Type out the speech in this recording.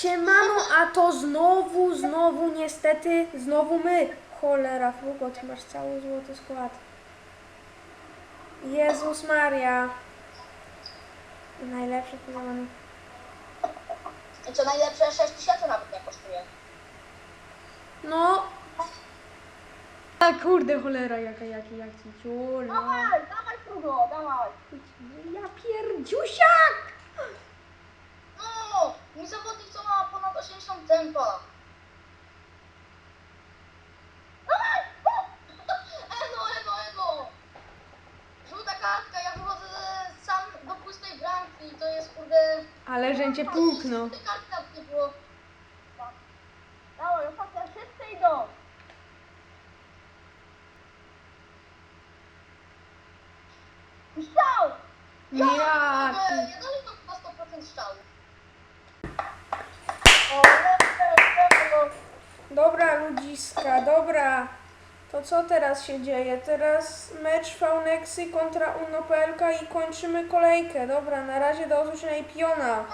Siemano, a to znowu, znowu niestety, znowu my. Cholera, Frugo, ty masz cały złoty skład. Jezus Maria. Najlepszy pozwolony. I co najlepsze 6 tysięcy nawet nie kosztuje. No. A kurde, cholera, jaka, jaki, jaki ciul. No. Dawaj, dawaj Frugo, dawaj. Ja pierdziusiak! Kartka, ja wychodzę sam do pustej bramki, to jest kurde... Ale że cię puknął. Nie było. Dawaj, ostatnia, wszyscy idą. Strzał! Ja, Ja ty. dalej to chyba 100% strzału. Dobra, ludziska, dobra. To co teraz się dzieje? Teraz mecz Faunexy kontra Uno PLK i kończymy kolejkę. Dobra, na razie do usłyszenia i piona.